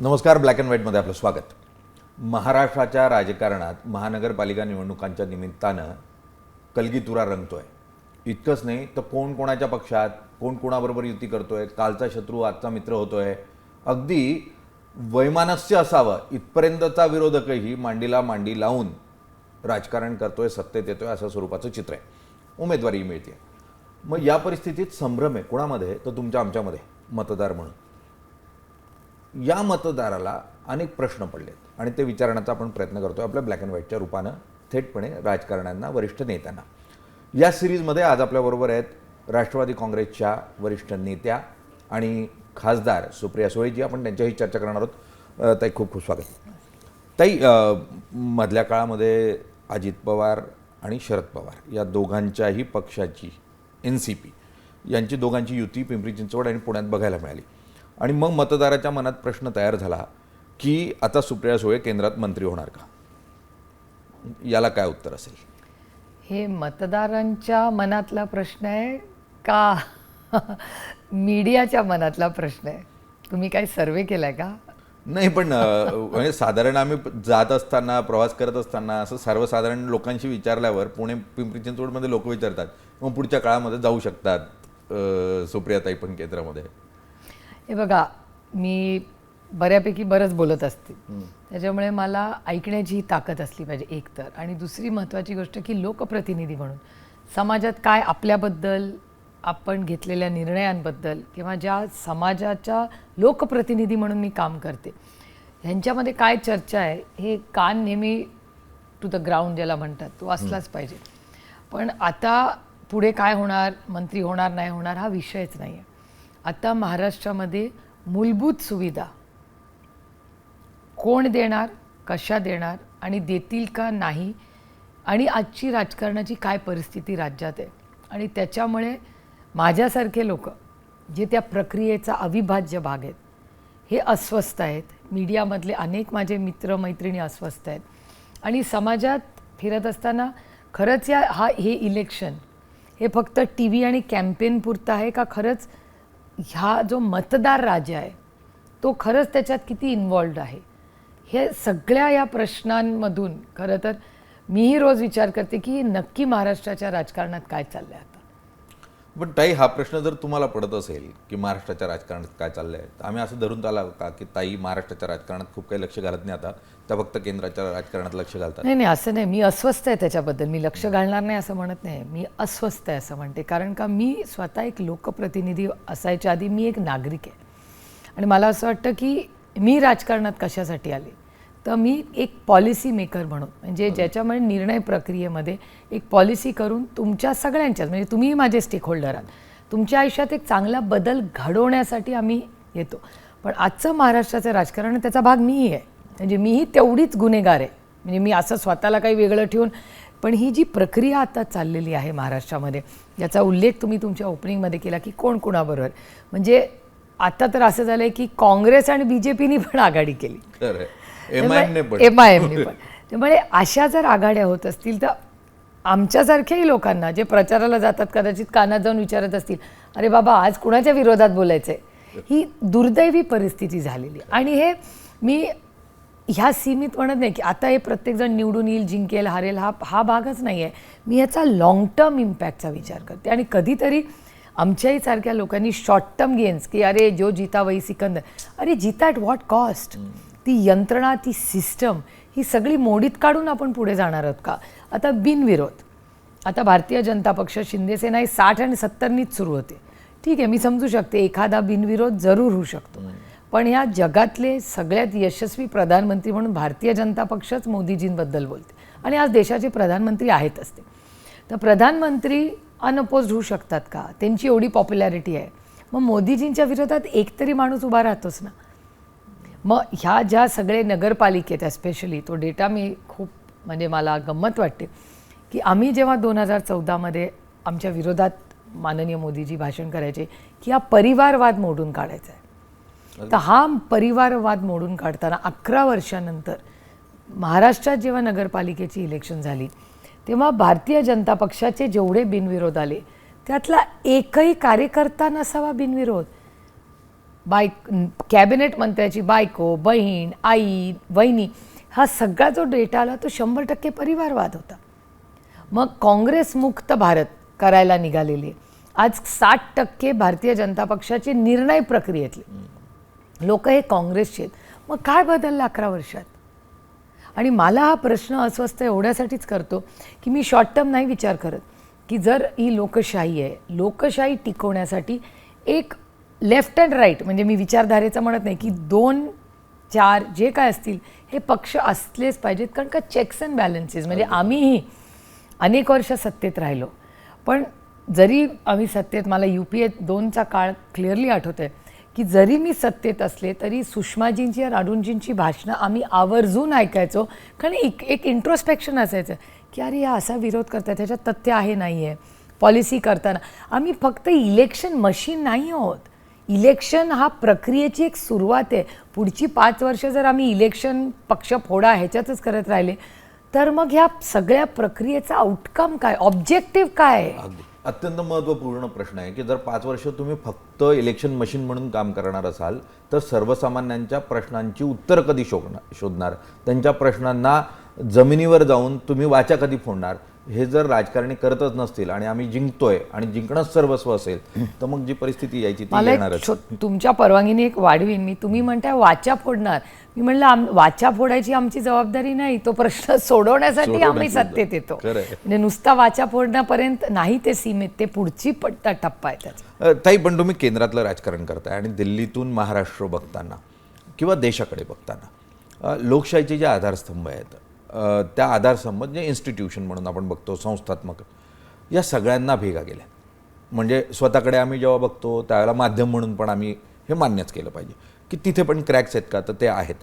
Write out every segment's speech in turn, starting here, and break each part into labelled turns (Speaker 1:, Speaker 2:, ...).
Speaker 1: नमस्कार black and व्हाईटमध्ये आपलं स्वागत. महाराष्ट्राच्या राजकारणात महानगरपालिका निवडणुकांच्या निमित्तानं कलगीतुरा रंगतोय. इतकंच नाही तर कोण कोणाच्या पक्षात कोण कोणाबरोबर युती करतोय कालचा शत्रू आजचा मित्र होतोय. अगदी वैमानस्य असावं इथपर्यंतचा विरोधकही मांडीला मांडी लावून राजकारण करतोय सत्तेत येतोय असं स्वरूपाचं चित्र आहे. उमेदवारी मिळते. मग या परिस्थितीत संभ्रम आहे. कोणामध्ये? तर तुमच्या आमच्यामध्ये मतदार म्हणून. या मतदाराला अनेक प्रश्न पडलेत. आणि ते विचारण्याचा आपण प्रयत्न करतो आपल्या ब्लॅक अँड व्हाईटच्या रूपानं थेटपणे राजकारण्यांना वरिष्ठ नेत्यांना. या सिरीजमध्ये आज आपल्याबरोबर आहेत राष्ट्रवादी काँग्रेसच्या वरिष्ठ नेत्या आणि खासदार सुप्रिया सुळेजी आपण त्यांच्याही चर्चा करणार आहोत. ताई खूप खूप स्वागत. ताई मधल्या काळामध्ये अजित पवार आणि शरद पवार या दोघांच्याही पक्षाची एन सी पी यांची दोघांची युती पिंपरी चिंचवड आणि पुण्यात बघायला मिळाली. आणि मग मतदाराच्या मनात प्रश्न तयार झाला की आता सुप्रिया सुळे केंद्रात मंत्री होणार का? याला काय उत्तर असेल?
Speaker 2: हे मतदारांच्या मनातला प्रश्न आहे का मीडियाच्या मनातला प्रश्न आहे? तुम्ही काही सर्वे केलाय का?
Speaker 1: नाही पण म्हणजे साधारण आम्ही जात असताना प्रवास करत असताना असं सर्वसाधारण लोकांशी विचारल्यावर पुणे पिंपरी चिंचवडमध्ये लोक विचारतात मग पुढच्या काळामध्ये जाऊ शकतात सुप्रियाताई पण केंद्रामध्ये.
Speaker 2: हे बघा मी बऱ्यापैकी बरंच बोलत असते. त्याच्यामुळे मला ऐकण्याची ताकद असली पाहिजे एक तर. आणि दुसरी महत्त्वाची गोष्ट की लोकप्रतिनिधी म्हणून. समाजात काय आपल्याबद्दल आपण घेतलेल्या निर्णयांबद्दल किंवा ज्या समाजाच्या लोकप्रतिनिधी म्हणून मी काम करते ह्यांच्यामध्ये काय चर्चा आहे हे कान नेहमी टू द ग्राउंड ज्याला म्हणतात तो असलाच पाहिजे. पण आता पुढे काय होणार मंत्री होणार नाही होणार हा विषयच नाही आहे आता महाराष्ट्रामध्ये मूलभूत सुविधा. कोण देणार कशा देणार आणि देतील का नाही आणि आजची राजकारणाची काय परिस्थिती राज्यात आहे? आणि त्याच्यामुळे माझ्यासारखे लोक जे त्या प्रक्रियेचा अविभाज्य भाग आहेत हे अस्वस्थ आहेत. मीडियामधले अनेक माझे मित्र मैत्रिणी अस्वस्थ आहेत. आणि समाजात फिरत असताना खरंच या हा हे इलेक्शन हे फक्त टी व्ही आणि कॅम्पेन पुरतं आहे का खरंच? ह्या जो मतदार राजा आहे तो खरंच त्याच्यात किती इन्वॉल्ड आहे? हे सगळ्या या प्रश्नांमधून खरं तर मीही रोज विचार करते की नक्की महाराष्ट्राच्या राजकारणात काय चाललं आहे आता.
Speaker 1: पण ताई हा प्रश्न जर तुम्हाला पडत असेल की महाराष्ट्राच्या राजकारणात काय चाललं तर आम्ही असं धरून चालावं का की ताई महाराष्ट्राच्या राजकारणात खूप काही लक्ष घालत नाही आता. त्या फक्त केंद्राच्या राजकारणात लक्ष घालतात.
Speaker 2: नाही नाही असं नाही. मी अस्वस्थ आहे त्याच्याबद्दल. मी लक्ष घालणार नाही असं म्हणत नाही. मी अस्वस्थ आहे असं म्हणते. कारण का मी स्वतः एक लोकप्रतिनिधी असायच्या आधी मी एक नागरिक आहे. आणि मला असं वाटतं की मी राजकारणात कशासाठी आले? तर मी एक पॉलिसी मेकर म्हणून म्हणजे ज्याच्यामुळे निर्णय प्रक्रियेमध्ये एक पॉलिसी करून तुमच्या सगळ्यांच्याच म्हणजे तुम्हीही माझे स्टेक होल्डर आहात तुमच्या आयुष्यात एक चांगला बदल घडवण्यासाठी आम्ही येतो. पण आजचं महाराष्ट्राचं राजकारण त्याचा भाग मीही आहे. म्हणजे मीही तेवढीच गुन्हेगार आहे. म्हणजे मी असं स्वतःला काही वेगळं ठेवून पण ही जी प्रक्रिया आता चाललेली आहे महाराष्ट्रामध्ये याचा उल्लेख तुम्ही तुमच्या ओपनिंगमध्ये केला की कोण कोणाबरोबर. म्हणजे आता तर असं झालं आहे की काँग्रेस आणि बी जे पीनी पण आघाडी केली.
Speaker 1: खरं एम आय एमने पण.
Speaker 2: पण. त्यामुळे अशा जर आघाड्या होत असतील तर आमच्यासारख्याही लोकांना जे प्रचाराला जातात कदाचित कानात जाऊन विचारत असतील अरे बाबा आज कुणाच्या विरोधात बोलायचंय? ही दुर्दैवी परिस्थिती झालेली. आणि हे मी ह्या सीमित म्हणत नाही की आता हे प्रत्येकजण निवडून येईल जिंकेल हारेल हा हा भागच नाही आहे. मी ह्याचा लाँग टर्म इम्पॅक्टचा विचार करते. आणि कधीतरी आमच्याही सारख्या लोकांनी शॉर्ट टर्म गेन्स की अरे जो जिता वही सिकंदर. अरे जिता ॲट व्हॉट कॉस्ट ती यंत्रणा ती सिस्टम ही सगळी मोडीत काढून आपण पुढे जाणार आहोत का? आता बिनविरोध. आता भारतीय जनता पक्ष शिंदेसेना ही साठ आणि सत्तरनीच सुरू होते. ठीक आहे मी समजू शकते एखादा बिनविरोध जरूर होऊ शकतो. पण ह्या जगातले सगळ्यात यशस्वी प्रधानमंत्री म्हणून भारतीय जनता पक्षच मोदीजींबद्दल बोलते. आणि आज देशाचे प्रधानमंत्री आहेत असते. तर प्रधानमंत्री अनअपोज्ड होऊ शकतात का? त्यांची एवढी पॉप्युलॅरिटी आहे. मग मोदीजींच्या विरोधात एकतरी माणूस उभा राहतोच ना. मग ह्या ज्या सगळे नगरपालिकेत स्पेशली तो डेटा मी खूप म्हणजे मला गंमत वाटते की आम्ही जेव्हा दोन हजार चौदामध्ये आमच्या विरोधात माननीय मोदीजी भाषण करायचे की हा परिवारवाद मोडून काढायचा आहे. तर हा परिवारवाद मोडून काढताना अकरा वर्षानंतर महाराष्ट्रात जेव्हा नगरपालिकेची इलेक्शन झाली तेव्हा भारतीय जनता पक्षाचे जेवढे बिनविरोध आले त्यातला एकही कार्यकर्ता नसावा बिनविरोध. बायक कॅबिनेट मंत्र्याची बायको बहीण आई वहिनी हा सगळा जो डेटा आला तो शंभर टक्के परिवारवाद होता. मग काँग्रेस मुक्त भारत करायला निघालेले. आज साठ टक्के भारतीय जनता पक्षाचे निर्णय प्रक्रियेतले. लोक हे काँग्रेसचे आहेत. मग काय बदललं अकरा वर्षात? आणि मला हा प्रश्न अस्वस्थ एवढ्यासाठीच करतो की मी शॉर्ट टर्म नाही विचार करत. की जर ही लोकशाही आहे लोकशाही टिकवण्यासाठी एक लेफ्ट अँड राईट म्हणजे मी विचारधारेचं म्हणत नाही की दोन चार जे काय असतील हे पक्ष असलेच पाहिजेत. कारण का चेक्स अँड बॅलन्सेस म्हणजे आम्हीही अनेक वर्ष सत्तेत राहिलो. पण जरी आम्ही सत्तेत मला यू पी ए दोनचा काळ क्लिअरली आठवत आहे की जरी मी सत्तेत असले तरी सुषमाजींची या राडूंजींची भाषणं आम्ही आवर्जून ऐकायचो. कारण एक एक इंट्रोस्पेक्शन असायचं की अरे हा असा विरोध करतात त्याच्यात तथ्य आहे नाही आहे पॉलिसी करताना. आम्ही फक्त इलेक्शन मशीन नाही आहोत. इलेक्शन हा प्रक्रियेची एक सुरुवात आहे. पुढची पाच वर्ष जर आम्ही इलेक्शन पक्ष फोडा ह्याच्यातच करत राहिले तर मग ह्या सगळ्या प्रक्रियेचा आउटकम काय? ऑब्जेक्टिव्ह काय? आहे
Speaker 1: अत्यंत महत्त्वपूर्ण प्रश्न आहे की जर पाच वर्ष तुम्ही फक्त इलेक्शन मशीन म्हणून काम करणार असाल तर सर्वसामान्यांच्या प्रश्नांची उत्तर कधी शोधणार शोधणार? त्यांच्या प्रश्नांना जमिनीवर जाऊन तुम्ही वाचा कधी फोडणार? हे जर राजकारणी करतच नसतील आणि आम्ही जिंकतोय आणि जिंकणंच सर्वस्व असेल तर मग जी परिस्थिती यायची ती येणारच.
Speaker 2: तुमच्या परवानगीने एक वाढवीन मी तुम्ही म्हणताय वाचा फोडणार. मी म्हणलं आम वाचा फोडायची आमची जबाबदारी नाही. तो प्रश्न सोडवण्यासाठी आम्ही सत्तेत येतो. म्हणजे नुसता वाचा फोडण्यापर्यंत नाही ते सीमित. ते पुढची पट्टा टप्पा आहे त्याचा.
Speaker 1: ताई पण तुम्ही केंद्रातलं राजकारण करताय आणि दिल्लीतून महाराष्ट्र बघताना किंवा देशाकडे बघताना लोकशाहीचे जे आधारस्तंभ आहेत त्या आधारसंबंध जे इन्स्टिट्यूशन म्हणून आपण बघतो संस्थात्मक या सगळ्यांना भेगा गेल्या. म्हणजे स्वतःकडे आम्ही जेव्हा बघतो त्यावेळेला माध्यम म्हणून पण आम्ही हे मान्यच केलं पाहिजे की तिथे पण क्रॅक्स आहेत का? तर ते आहेत.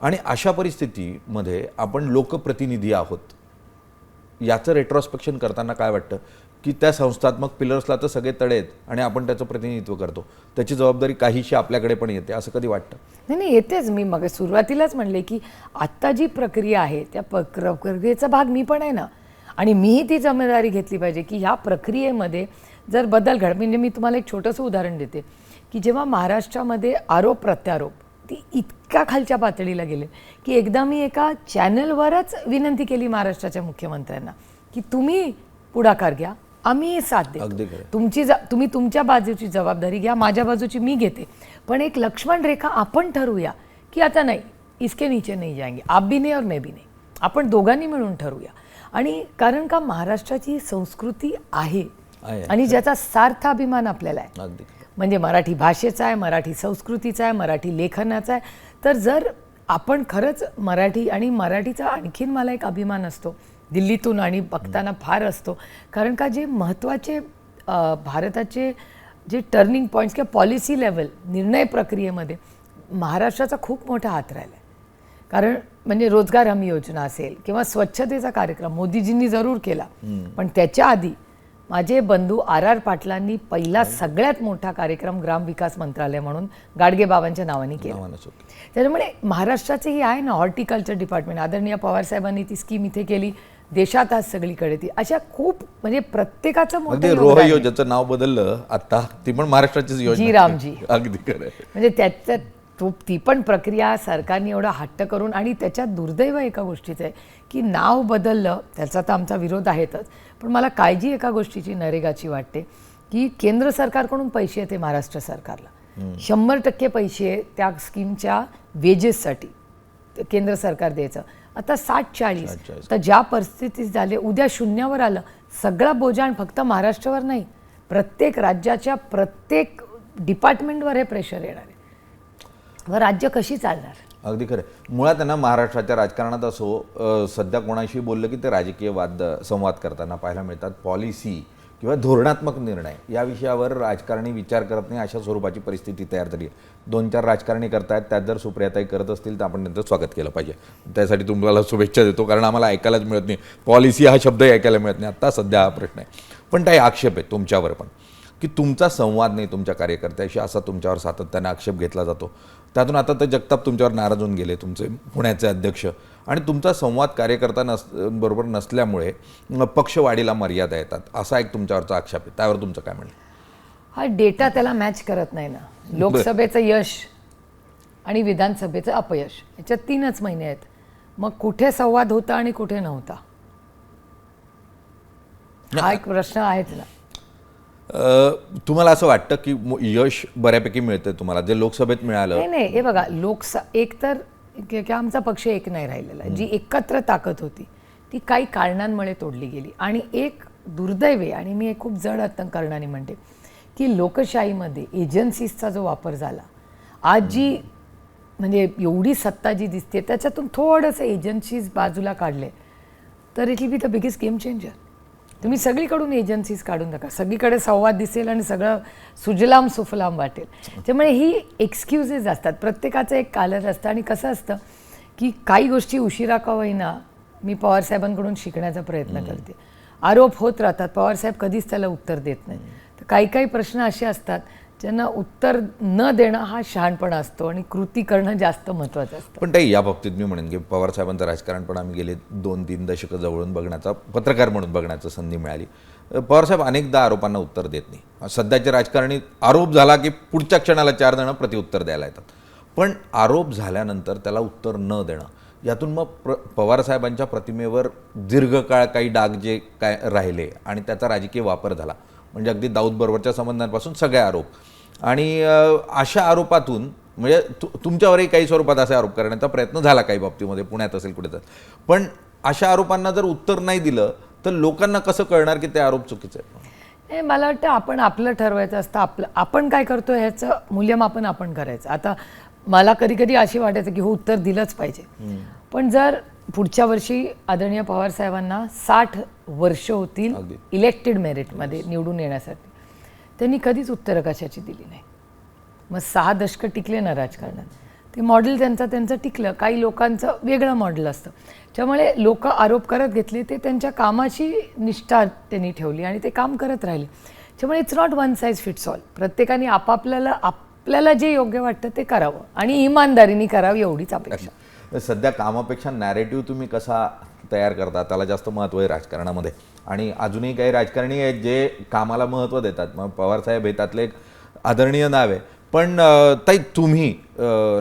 Speaker 1: आणि अशा परिस्थितीमध्ये आपण लोकप्रतिनिधी आहोत याचं रेट्रॉस्पेक्शन करताना काय वाटतं? की त्या संस्थात्मक पिलर्सला तर सगळे तडे आहेत आणि आपण त्याचं प्रतिनिधित्व करतो. त्याची जबाबदारी काहीशी आपल्याकडे पण येते असं कधी वाटतं?
Speaker 2: नाही नाही येतेच. मी मग सुरुवातीलाच म्हणले की आत्ता जी प्रक्रिया आहे त्या प्रक्रियेचा भाग मी पण आहे ना. आणि मीही ती जिम्मेदारी घेतली पाहिजे की ह्या प्रक्रियेमध्ये जर बदल घड म्हणजे मी तुम्हाला एक छोटंसं उदाहरण देते की जेव्हा महाराष्ट्रामध्ये आरोप प्रत्यारोप ती इतक्या खालच्या पातळीला गेले की एकदा मी एका चॅनलवरच विनंती केली महाराष्ट्राच्या मुख्यमंत्र्यांना की तुम्ही पुढाकार घ्या आम्ही साथ देतो. तुमची तुम्ही तुमच्या बाजूची जबाबदारी घ्या माझ्या बाजूची मी घेते. पण एक लक्ष्मण रेखा आपण ठरवूया की आता नाही इसके नीचे नाही जाएंगे आप भी नाही और मैं भी नाही. आपण दोघांनी मिळून ठरवूया. आणि कारण का महाराष्ट्राची संस्कृती आहे. आणि ज्याचा सार्थ अभिमान आपल्याला आहे. म्हणजे मराठी भाषेचा आहे मराठी संस्कृतीचा आहे मराठी लेखनाचा आहे. तर जर आपण खरंच मराठी आणि मराठीचा आणखीन मला एक अभिमान असतो. दिल्लीतून आणि बघताना फार असतो. कारण का जे महत्त्वाचे भारताचे जे टर्निंग पॉईंट्स किंवा पॉलिसी लेवल निर्णय प्रक्रियेमध्ये महाराष्ट्राचा खूप मोठा हात राहिला आहे कारण म्हणजे रोजगार हमी योजना असेल किंवा स्वच्छतेचा कार्यक्रम मोदीजींनी जरूर केला. पण त्याच्या आधी माझे बंधू आर आर पाटलांनी पहिला सगळ्यात मोठा कार्यक्रम ग्रामविकास मंत्रालय म्हणून गाडगे बाबांच्या नावाने केला. त्याच्यामुळे महाराष्ट्राचे ही आहे ना हॉर्टिकल्चर डिपार्टमेंट आदरणीय पवार साहेबांनी ती स्कीम इथे केली. देशात आज सगळीकडे ती. अशा खूप म्हणजे प्रत्येकाचं मोठं योगदान
Speaker 1: रोह. योजनेचं नाव बदललं आता ती पण महाराष्ट्राचीच योजना.
Speaker 2: जी रामजी.
Speaker 1: अगदी खरं.
Speaker 2: म्हणजे त्याच्यात तो ती पण प्रक्रिया सरकारने एवढा हट्ट करून आणि त्याच्यात दुर्दैव एका गोष्टीचं आहे की नाव बदललं त्याचा तर आमचा विरोध आहेतच पण मला काळजी एका गोष्टीची नरेगाची वाटते की केंद्र सरकारकडून पैसे येते महाराष्ट्र सरकारला. शंभर टक्के पैसे त्या स्कीमच्या वेजेससाठी केंद्र सरकार द्यायचं. आता साठ चाळीस.
Speaker 1: 40.
Speaker 2: तर ज्या परिस्थितीत झाले उद्या शून्यावर आलं सगळा बोजाण फक्त महाराष्ट्रावर नाही प्रत्येक राज्याच्या प्रत्येक डिपार्टमेंटवर हे प्रेशर येणार आहे. व राज्य कशी चालणार?
Speaker 1: अगदी खरं. मुळात त्यांना ना महाराष्ट्राच्या राजकारणात असो सध्या कोणाशी बोललं की ते राजकीय वाद संवाद करताना पाहायला मिळतात. पॉलिसी किंवा धोरणात्मक निर्णय या विषयावर राजकारणी विचार करत नाही अशा स्वरूपाची परिस्थिती तयार झाली आहे. दोन चार राजकारणी करतायत त्यात जर सुप्रियाताई करत असतील तर आपण त्यांचं स्वागत केलं पाहिजे. त्यासाठी तुम्हाला शुभेच्छा देतो कारण आम्हाला ऐकायलाच मिळत नाही. पॉलिसी हा शब्दही ऐकायला मिळत नाही. आत्ता सध्या हा प्रश्न आहे. पण काही आक्षेप आहे तुमच्यावर पण की तुमचा संवाद नाही तुमच्या कार्यकर्त्याशी असा तुमच्यावर सातत्याने आक्षेप घेतला जातो. त्यातून आता तर जगताप तुमच्यावर नाराज होऊन गेले तुमचे पुण्याचे अध्यक्ष. आणि तुमचा संवाद कार्यकर्ता नस बरोबर नसल्यामुळे पक्षवाढीला मर्यादा येतात असा एक तुमच्यावरचा आक्षेप आहे. त्यावर तुमचं काय म्हणणं?
Speaker 2: हा डेटा त्याला मॅच करत नाही ना. लोकसभेचं यश आणि विधानसभेचं अपयश याच्यात तीनच महिने आहेत. मग कुठे संवाद होता आणि कुठे नव्हता? हा एक प्रश्न आहेच ना
Speaker 1: तुम्हाला असं वाटतं की यश बऱ्यापैकी मिळतंय तुम्हाला? जे लोकसभेत मिळालं.
Speaker 2: नाही नाही हे बघा लोकस एक तर कि- की आमचा पक्ष एक नाही राहिलेला. जी एकत्र ताकद होती ती काही कारणांमुळे तोडली गेली. आणि एक दुर्दैवी आणि मी एक खूप जड करणारी म्हणते की लोकशाहीमध्ये एजन्सीजचा जो वापर झाला आज जी म्हणजे एवढी सत्ता जी दिसते त्याच्यातून थोडंसं एजन्सीज बाजूला काढले तर it will be the biggest game changer तुम्ही सगळीकडून एजन्सीज काढून टाका. सगळीकडे संवाद दिसेल आणि सगळं सुजलाम सुफलाम वाटेल. त्यामुळे ही एक्सक्युजेस असतात. प्रत्येकाचं एक कालर असतं आणि कसं असतं की काही गोष्टी उशिरा का होईना मी पवारसाहेबांकडून शिकण्याचा प्रयत्न करते. आरोप होत राहतात. पवारसाहेब कधीच त्याला उत्तर देत नाही. तर काही काही प्रश्न असे असतात ज्यांना उत्तर न देणं हा शहाणपणा असतो आणि कृती करणं जास्त महत्त्वाचं असतं.
Speaker 1: पण ताई या बाबतीत मी म्हणेन की पवार साहेबांचं राजकारण पण आम्ही गेले दोन तीन दशकं जवळून बघण्याचा पत्रकार म्हणून बघण्याचं संधी मिळाली. पवार पवारसाहेब अनेकदा आरोपांना उत्तर देत नाही. सध्याचे राजकारणी आरोप झाला की पुढच्या क्षणाला चार जणं प्रतिउत्तर द्यायला येतात. पण आरोप झाल्यानंतर त्याला उत्तर न देणं यातून मग प्र पवारसाहेबांच्या प्रतिमेवर दीर्घकाळ काही डाग जे काय राहिले आणि त्याचा राजकीय वापर झाला. म्हणजे अगदी दाऊद बरोबरच्या संबंधांपासून सगळे आरोप. आणि अशा आरोपातून म्हणजे तु तुमच्यावरही काही स्वरूपात असे आरोप करण्याचा प्रयत्न झाला काही बाबतीमध्ये पुण्यात असेल कुठे तर पण अशा आरोपांना जर उत्तर नाही दिलं तर लोकांना कसं कळणार की ते आरोप चुकीचे आहेत?
Speaker 2: हे मला वाटतं आपण आपलं ठरवायचं असतं आपलं आपण काय करतो ह्याचं मूल्यमापन आपण करायचं. आता मला कधी कधी अशी वाटायचं की हो उत्तर दिलंच पाहिजे. पण जर पुढच्या वर्षी आदरणीय पवार साहेबांना साठ वर्ष होतील. इलेक्टेड मेरिटमध्ये निवडून येण्यासाठी त्यांनी कधीच उत्तरं कशाची दिली नाही. मग सहा दशकं टिकले ना राजकारणात. ते मॉडेल त्यांचं त्यांचं टिकलं. काही लोकांचं वेगळं मॉडेल असतं. त्यामुळे लोक आरोप करत घेतले ते त्यांच्या कामाची निष्ठा त्यांनी ठेवली आणि ते काम करत राहिले. त्यामुळे it's not one size fits all प्रत्येकाने आपापल्याला आपल्याला जे योग्य वाटतं ते करावं आणि इमानदारीने करावं एवढीच अपेक्षा.
Speaker 1: सध्या कामापेक्षा नॅरेटिव्ह तुम्ही कसा तयार करता? त्याला जास्त महत्त्व आहे राजकारणामध्ये. आणि अजूनही काही राजकारणी आहेत जे कामाला महत्त्व देतात. मग पवारसाहेब हे त्यातले एक आदरणीय नाव आहे. पण ताई तुम्ही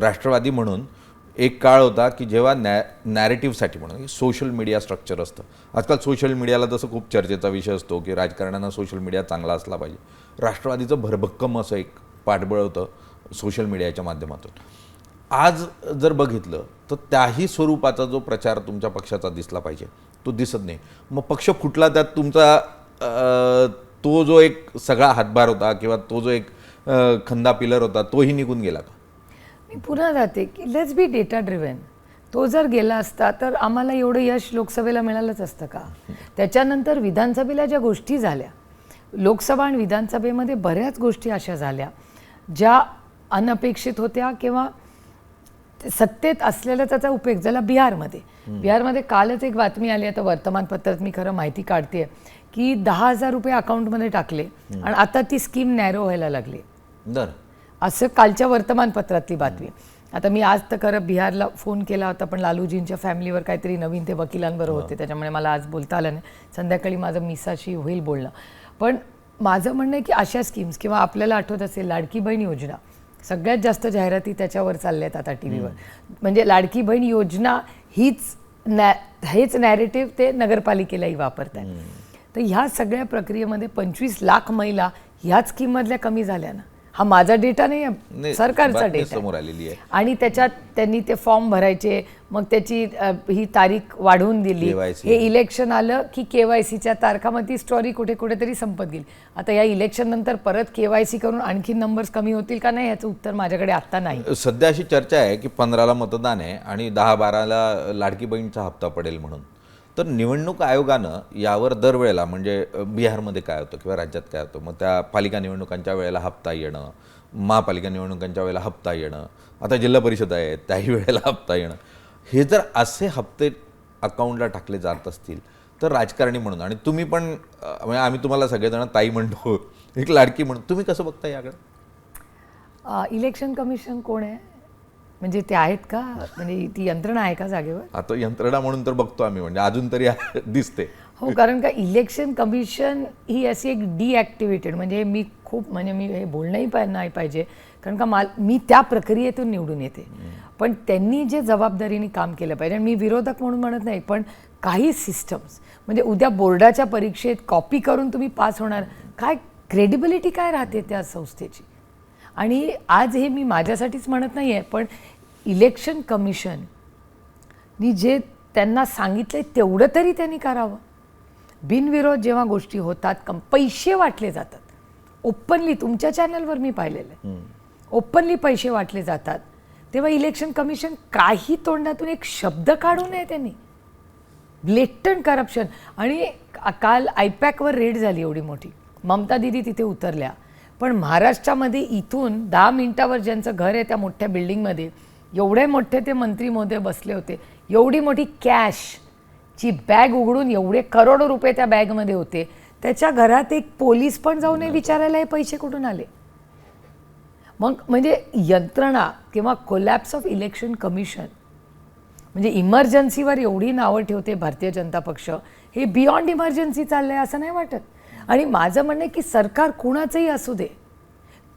Speaker 1: राष्ट्रवादी म्हणून एक काळ होता की जेव्हा नॅ नॅरेटिव्हसाठी म्हणून सोशल मीडिया स्ट्रक्चर असतं. आजकाल सोशल मीडियाला जसं खूप चर्चेचा विषय असतो की राजकारण्यांना सोशल मीडिया चांगला असला पाहिजे. राष्ट्रवादीचं भरभक्कम असं एक पाठबळ होतं सोशल मीडियाच्या माध्यमातून. आज जर बघितलं तर त्याही स्वरूपाचा जो प्रचार तुमच्या पक्षाचा दिसला पाहिजे. तो दिसत नाही. मग पक्ष फुटला त्यात तुमचा तो जो एक सगळा हातभार होता किंवा तो जो एक खंदा पिलर होता तोही निघून गेला का?
Speaker 2: मी पुन्हा जाते की लेट्स बी डेटा ड्रिव्हन तो जर गेला असता तर आम्हाला एवढं यश लोकसभेला मिळालंच असतं का? त्याच्यानंतर विधानसभेला ज्या गोष्टी झाल्या लोकसभा आणि विधानसभेमध्ये बऱ्याच गोष्टी अशा झाल्या ज्या अनपेक्षित होत्या किंवा सत्तेत असलेला त्याचा उपयोग झाला बिहारमध्ये. बिहारमध्ये कालच एक बातमी आली आता वर्तमानपत्रात मी खरं माहिती काढते की दहा हजार रुपये अकाउंटमध्ये टाकले आणि आता ती स्कीम नॅरो व्हायला लागली.
Speaker 1: दर
Speaker 2: असं कालच्या वर्तमानपत्रातली बातमी. आता मी आज तर खरं बिहारला फोन केला होता पण लालूजींच्या फॅमिलीवर काहीतरी नवीन ते वकिलांबरोबर होते त्याच्यामुळे मला आज बोलता आलं नाही. संध्याकाळी माझं मिसाशी होईल बोलणं. पण माझं म्हणणं आहे की अशा स्कीम्स किंवा आपल्याला आठवत असेल लाडकी बहीण योजना सगळ्यात जास्त जाहिराती त्याच्यावर चालल्या आहेत आता टी व्हीवर म्हणजे लाडकी बहीण योजना हीच नॅ हेच नॅरेटिव्ह ते नगरपालिकेलाही वापरत आहेत तर ह्या सगळ्या प्रक्रियेमध्ये पंचवीस लाख महिला ह्याच स्कीममधल्या कमी झाल्या ना. हा माझा डेटा नाही आहे सरकारचा डेटा
Speaker 1: समोर आलेली आहे.
Speaker 2: आणि त्याच्यात त्यांनी ते फॉर्म भरायचे मग त्याची ही तारीख वाढवून दिली. हे इलेक्शन आलं की केवायसीच्या तारखा मग ती स्टोरी कुठे कुठेतरी संपत गेली. आता या इलेक्शन नंतर परत केवायसी करून आणखी नंबर्स कमी होतील का नाही याचं उत्तर माझ्याकडे आत्ता नाही.
Speaker 1: सध्या अशी चर्चा आहे की पंधराला मतदान आहे आणि दहा बाराला लाडकी बहीणचा हप्ता पडेल म्हणून. तर निवडणूक आयोगानं यावर दरवेळेला म्हणजे बिहारमध्ये काय होतं किंवा राज्यात काय होतं मग त्या पालिका निवडणुकांच्या वेळेला हप्ता येणं महापालिका निवडणुकांच्या वेळेला हप्ता येणं आता जिल्हा परिषद आहे त्याही वेळेला हप्ता येणं हे जर असे हप्ते अकाउंटला टाकले जात असतील तर राजकारणी म्हणून आणि तुम्ही पण म्हणजे आम्ही तुम्हाला सगळेजण ताई म्हणतो एक लाडकी म्हणून तुम्ही कसं बघता याकडे?
Speaker 2: इलेक्शन कमिशन कोण आहे? म्हणजे ते आहेत का? म्हणजे ती यंत्रणा आहे का जागेवर?
Speaker 1: आता यंत्रणा म्हणून तर बघतो आम्ही म्हणजे अजून तरी दिसते.
Speaker 2: हो कारण का इलेक्शन कमिशन ही अशी एक डिॲक्टिवेटेड म्हणजे मी खूप म्हणजे मी हे बोलणंही पाय नाही पाहिजे. कारण का माल मी त्या प्रक्रियेतून निवडून येते. पण त्यांनी जे जबाबदारीने काम केलं पाहिजे आणि मी विरोधक म्हणून म्हणत नाही पण काही सिस्टम्स म्हणजे उद्या बोर्डाच्या परीक्षेत कॉपी करून तुम्ही पास होणार काय क्रेडिबिलिटी काय राहते त्या संस्थेची? आणि आज हे मी माझ्यासाठीच म्हणत नाही आहे पण इलेक्शन कमिशन नी जे त्यांना सांगितले तेवढं तरी त्यांनी करावं. बिनविरोध जेव्हा गोष्टी होतात कम पैसे वाटले जातात. ओपनली तुमच्या चॅनलवर मी पाहिलेलं आहे. ओपनली पैसे वाटले जातात. तेव्हा इलेक्शन कमिशन काही तोंडातून एक शब्द काढू नये त्यांनी. Blatant corruption. आणि काल आयपॅकवर रेड झाली एवढी मोठी. ममता दिदी तिथे उतरल्या. पण महाराष्ट्रामध्ये इथून दहा मिनिटावर ज्यांचं घर आहे त्या मोठ्या बिल्डिंगमध्ये एवढे मोठे ते मंत्री मोदय बसले होते एवढी मोठी कॅश ची बॅग उघडून एवढे करोडो रुपये त्या बॅगमध्ये होते. त्याच्या घरात एक पोलीस पण जाऊन विचारायला हे पैसे कुठून आले? मग म्हणजे यंत्रणा किंवा कोलॅप्स ऑफ इलेक्शन कमिशन म्हणजे इमर्जन्सीवर एवढी नावं ठेवते भारतीय जनता पक्ष हे बियॉन्ड इमर्जन्सी चाललंय असं नाही वाटत? आणि माझं म्हणणं आहे की सरकार कुणाचंही असू दे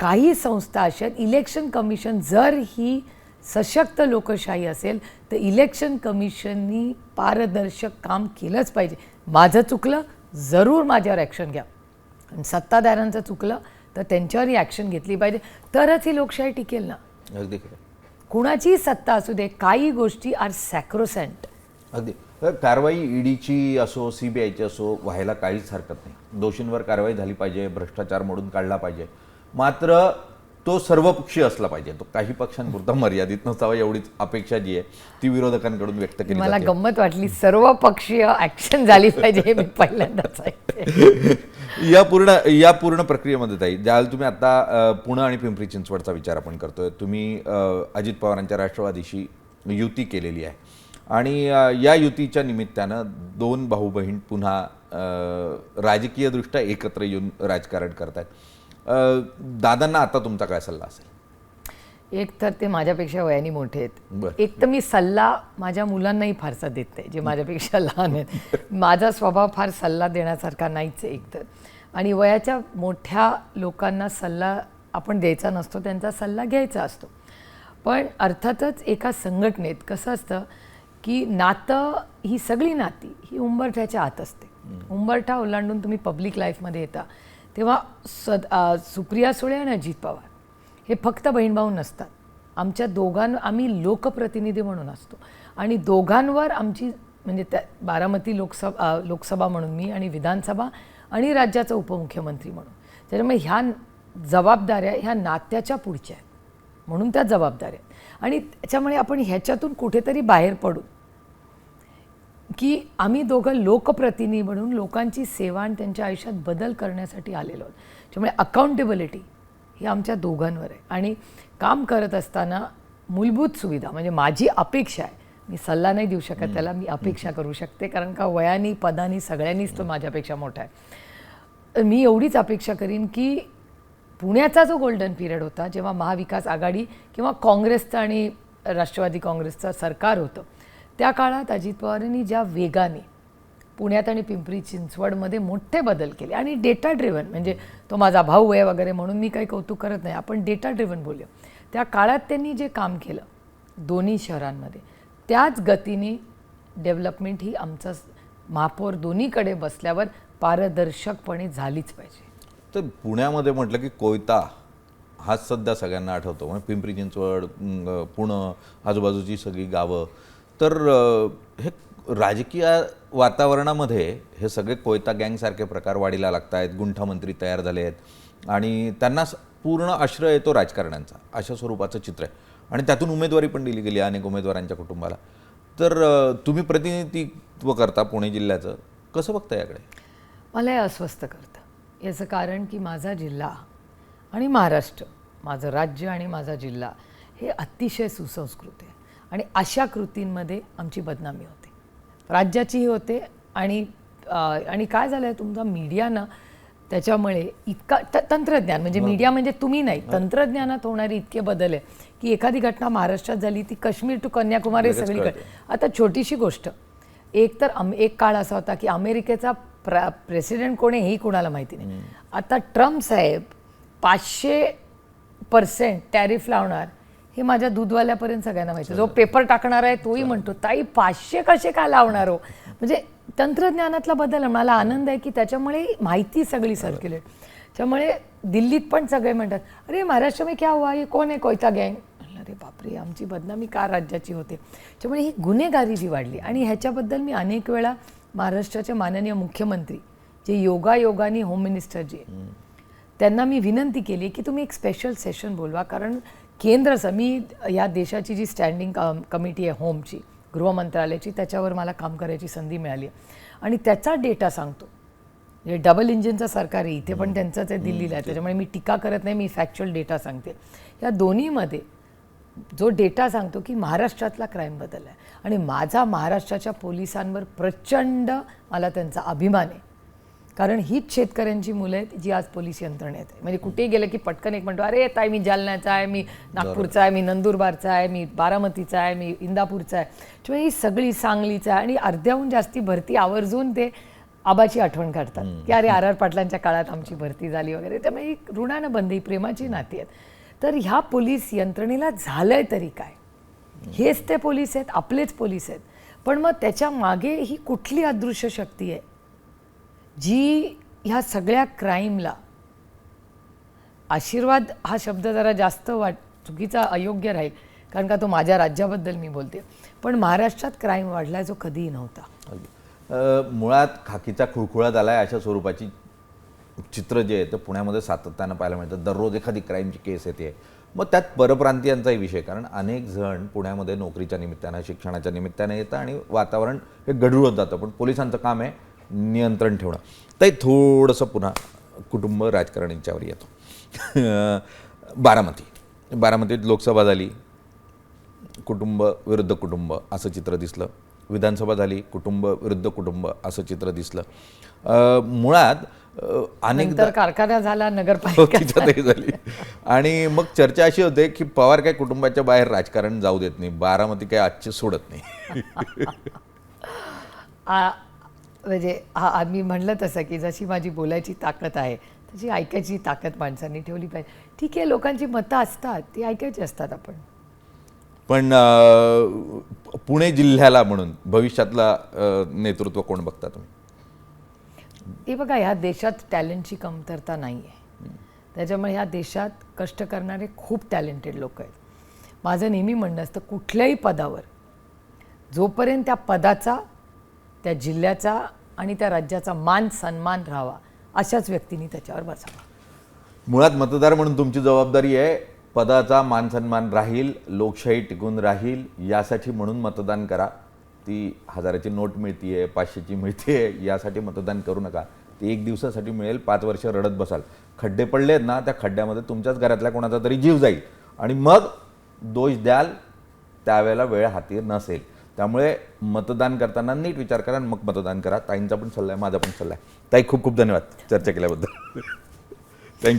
Speaker 2: काही संस्था अशा इलेक्शन कमिशन जर ही सशक्त लोकशाही असेल तर इलेक्शन कमिशननी पारदर्शक काम केलंच पाहिजे. माझं चुकलं जरूर माझ्यावर ॲक्शन घ्या. आणि सत्ताधाऱ्यांचं चुकलं तर त्यांच्यावरही ॲक्शन घेतली पाहिजे. तरच ही लोकशाही टिकेल ना.
Speaker 1: अगदी
Speaker 2: कुणाचीही सत्ता असू दे काही गोष्टी आर सॅक्रोसेंट
Speaker 1: अगदी. तर कारवाई ईडीची असो सीबीआयची असो व्हायला काहीच हरकत नाही. दोषींवर कारवाई झाली पाहिजे भ्रष्टाचार मोडून काढला पाहिजे. मात्र तो सर्वपक्षीय असला पाहिजे. तो काही पक्षांपुरता मर्यादित नसावा एवढीच अपेक्षा जी आहे ती विरोधकांकडून व्यक्त केली
Speaker 2: मला गंमत वाटली सर्व पक्षीय ऍक्शन झाली पाहिजे हे मी पहिल्यांदाच
Speaker 1: या पूर्ण या पूर्ण प्रक्रियेमध्ये ताई ज्यावेळेला तुम्ही आता पुणे आणि पिंपरी चिंचवडचा विचार आपण करतोय तुम्ही अजित पवारांच्या राष्ट्रवादीशी युती केलेली आहे. आणि या युतीच्या निमित्तानं दोन भाऊ बहीण पुन्हा राजकीयदृष्ट्या एकत्र येऊन राजकारण करतायत. अ, दादांना आता तुमचा काय सल्ला असेल?
Speaker 2: एक तर ते माझ्यापेक्षा वयाने मोठे आहेत. एक तर मी सल्ला माझ्या मुलांनाही फारसा देत नाही जे माझ्यापेक्षा लहान आहेत. माझा स्वभाव फार सल्ला देण्यासारखा नाहीच आहे एक तर. आणि वयाच्या मोठ्या लोकांना सल्ला आपण द्यायचा नसतो त्यांचा सल्ला घ्यायचा असतो. पण अर्थातच एका संघटनेत कसं असतं की नातं ही सगळी नाती ही उंबरठ्याच्या आत असते. उंबरठा ओलांडून तुम्ही पब्लिक लाईफमध्ये येता. तेव्हा सद सुप्रिया सुळे आणि अजित पवार हे फक्त बहीणभाऊ नसतात. आमच्या दोघां आम्ही लोकप्रतिनिधी म्हणून असतो. आणि दोघांवर आमची म्हणजे त्या बारामती लोकसभा लोकसभा म्हणून मी आणि विधानसभा आणि राज्याचा उपमुख्यमंत्री म्हणून. त्याच्यामुळे ह्या जबाबदाऱ्या ह्या नात्याच्या पुढच्या आहेत. म्हणून त्या जबाबदाऱ्या आहेत. आणि त्याच्यामुळे आपण ह्याच्यातून कुठेतरी बाहेर पडू. की आम्ही दोघं लोकप्रतिनिधी म्हणून लोकांची सेवा आणि त्यांच्या आयुष्यात बदल करण्यासाठी आलेलो आहोत. त्यामुळे अकाउंटेबिलिटी ही आमच्या दोघांवर आहे. आणि काम करत असताना मूलभूत सुविधा म्हणजे माझी अपेक्षा आहे. मी सल्ला नाही देऊ शकत त्याला मी अपेक्षा करू शकते कारण का वयानी पदानी सगळ्यांनीच तो माझ्यापेक्षा मोठा आहे. मी एवढीच अपेक्षा करीन की पुण्याचा जो गोल्डन पिरियड होता जेव्हा महाविकास आघाडी किंवा काँग्रेसचं आणि राष्ट्रवादी काँग्रेसचं सरकार होतं त्या काळात अजित पवारांनी ज्या वेगाने पुण्यात आणि पिंपरी चिंचवडमध्ये मोठे बदल केले आणि डेटा ड्रिव्हन म्हणजे तो माझा भाऊ आहे वगैरे म्हणून मी काही कौतुक करत नाही आपण डेटा ड्रिव्हन बोलूया. त्या काळात त्यांनी जे काम केलं दोन्ही शहरांमध्ये त्याच गतीने डेव्हलपमेंट ही आमचं महापौर दोन्हीकडे बसल्यावर पारदर्शकपणे झालीच पाहिजे.
Speaker 1: तर पुण्यामध्ये म्हटलं की कोयता हाच सध्या सगळ्यांना आठवतो. म्हणजे पिंपरी चिंचवड पुणे पुणं आजूबाजूची सगळी गावं. तर हे राजकीय वातावरणामध्ये हे सगळे कोयता गँगसारखे प्रकार वाढीला लागत आहेत गुंठामंत्री तयार झाले आहेत आणि त्यांना स- पूर्ण आश्रय येतो राजकारण्यांचा अशा स्वरूपाचं चित्र आहे. आणि त्यातून उमेदवारी पण दिली गेली अनेक उमेदवारांच्या कुटुंबाला. तर तुम्ही प्रतिनिधित्व करता पुणे जिल्ह्याचं. कसं बघता याकडे?
Speaker 2: मला हे अस्वस्थ करतं. याचं कारण की माझा जिल्हा आणि महाराष्ट्र माझं राज्य आणि माझा जिल्हा हे अतिशय सुसंस्कृत आहे. आणि अशा कृतींमध्ये आमची बदनामी होते. राज्याचीही होते आणि आणि काय झालं आहे तुमचा मीडिया ना त्याच्यामुळे इतका त- तंत्रज्ञान म्हणजे मीडिया म्हणजे तुम्ही नाही तंत्रज्ञानात होणारे इतके बदल आहे की एखादी घटना महाराष्ट्रात झाली ती काश्मीर टू कन्याकुमारी सगळीकडे. आता छोटीशी गोष्ट एक तर अम एक काळ असा होता की अमेरिकेचा प्र प्रेसिडेंट कोण आहे हेही कुणाला माहिती नाही. आता ट्रम्प साहेब पाचशे पर्सेंट टॅरिफ लावणार हे माझ्या दूधवाल्यापर्यंत सगळ्यांना माहिती जो पेपर टाकणार आहे तोही म्हणतो ताई पाचशे कसे काय लावणार हो? म्हणजे तंत्रज्ञानातला बदल. मला आनंद आहे की त्याच्यामुळे माहिती सगळी सर्क्युलेट त्यामुळे दिल्लीत पण सगळे म्हणतात अरे महाराष्ट्र में क्या हुआ? ये कोण आहे कोयता गँग. अरे बापरे आमची बदनामी का राज्याची होते? त्यामुळे ही गुन्हेगारी जी वाढली आणि ह्याच्याबद्दल मी अनेक वेळा महाराष्ट्राचे माननीय मुख्यमंत्री जे योगा योगानी होम मिनिस्टर जे त्यांना मी विनंती केली की तुम्ही एक स्पेशल सेशन बोलवा. कारण केंद्र मी या देशाची जी स्टँडिंग कमिटी आहे होमची गृह मंत्रालयाची त्याच्यावर मला काम करायची संधी मिळाली आणि त्याचा डेटा सांगतो. म्हणजे डबल इंजिनचं सरकार आहे इथे पण त्यांचंच आहे दिल्लीला आहे. त्याच्यामुळे मी टीका करत नाही मी फॅक्च्युअल डेटा सांगते. या दोन्हीमध्ये जो डेटा सांगतो की महाराष्ट्रातला क्राईम बदल आहे आणि माझा महाराष्ट्राच्या पोलिसांवर प्रचंड मला त्यांचा अभिमान आहे. कारण हीच शेतकऱ्यांची मुलं आहेत जी आज पोलीस यंत्रणेत आहे म्हणजे कुठेही गेलं की पटकन एक म्हणतो अरे ताई मी जालन्याचा आहे मी नागपूरचा आहे मी नंदुरबारचा आहे मी बारामतीचा आहे मी इंदापूरचा आहे. किंवा ही सगळी सांगलीचा आहे आणि अर्ध्याहून जास्ती भरती आवर्जून ते आबाची आठवण काढतात. की अरे आर आर पाटलांच्या काळात आमची भरती झाली वगैरे. त्यामुळे ही ऋणानं बंदी प्रेमाची नाती आहेत. तर ह्या पोलीस यंत्रणेला झालंय तरी काय? हेच ते पोलीस आहेत आपलेच पोलीस आहेत. पण मग त्याच्यामागे ही कुठली अदृश्य शक्ती आहे? जी ह्या सगळ्या क्राईमला आशीर्वाद हा शब्द जरा जास्त वाट चुकीचा अयोग्य राहील कारण का तो माझ्या राज्याबद्दल मी बोलते. पण महाराष्ट्रात क्राईम वाढला जो कधीही नव्हता.
Speaker 1: मुळात खाकीचा खुळखुळात आलाय अशा स्वरूपाची चित्र जे आहे ते पुण्यामध्ये सातत्यानं पाहायला मिळतं. दररोज एखादी क्राईमची केस येते. मग त्यात परप्रांतीयांचाही विषय कारण अनेक जण पुण्यामध्ये नोकरीच्या निमित्तानं शिक्षणाच्या निमित्तानं येतं आणि वातावरण हे गढूळत जातं. पण पोलिसांचं काम आहे नियंत्रण ठेवणं. ते थोडंसं पुन्हा कुटुंब राजकारण यांच्यावर येतो. बारामती. बारामतीत लोकसभा झाली. कुटुंब विरुद्ध कुटुंब असं चित्र दिसलं. विधानसभा झाली. कुटुंब विरुद्ध कुटुंब असं चित्र दिसलं. मुळात अ, अनेकदा
Speaker 2: नंतर कारखाना झाला नगरपालिका
Speaker 1: तिच्यातही झाली. आणि मग चर्चा अशी होते की पवार काय कुटुंबाच्या बाहेर राजकारण जाऊ देत नाही बारामती काय आजची सोडत नाही.
Speaker 2: म्हणजे हा आम्ही म्हणलं तसं की जशी माझी बोलायची ताकद आहे तशी ऐकायची ताकद माणसांनी ठेवली पाहिजे. ठीक आहे लोकांची मतं असतात ती ऐकायची असतात आपण.
Speaker 1: पण पुणे जिल्ह्याला म्हणून भविष्यातला नेतृत्व कोण बघता तुम्ही?
Speaker 2: हे बघा ह्या देशात टॅलेंटची कमतरता नाही आहे त्याच्यामुळे ह्या देशात कष्ट करणारे खूप टॅलेंटेड लोक आहेत. माझं नेहमी म्हणणं असतं कुठल्याही पदावर जोपर्यंत त्या पदाचा त्या जिल्ह्याचा आणि त्या राज्याचा मान सन्मान राहावा अशाच व्यक्तींनी त्याच्यावर बसावा.
Speaker 1: मुळात मतदार म्हणून तुमची जबाबदारी आहे पदाचा मान सन्मान राहील लोकशाही टिकून राहील यासाठी म्हणून मतदान करा. ती हजाराची नोट मिळतीये पाचशेची मिळते यासाठी मतदान करू नका. ती एक दिवसासाठी मिळेल पाच वर्ष रडत बसाल. खड्डे पडलेत ना त्या खड्ड्यामध्ये तुमच्याच घरातल्या कोणाचा तरी जीव जाईल. आणि मग दोष द्याल त्यावेळेला वेळ हाती नसेल. त्यामुळे मतदान करताना नीट विचार करा आणि मग मतदान करा. ताईंचा पण सल्ला आहे माझा पण सल्ला आहे. ताई खूप खूप धन्यवाद चर्चा केल्याबद्दल. थँक्यू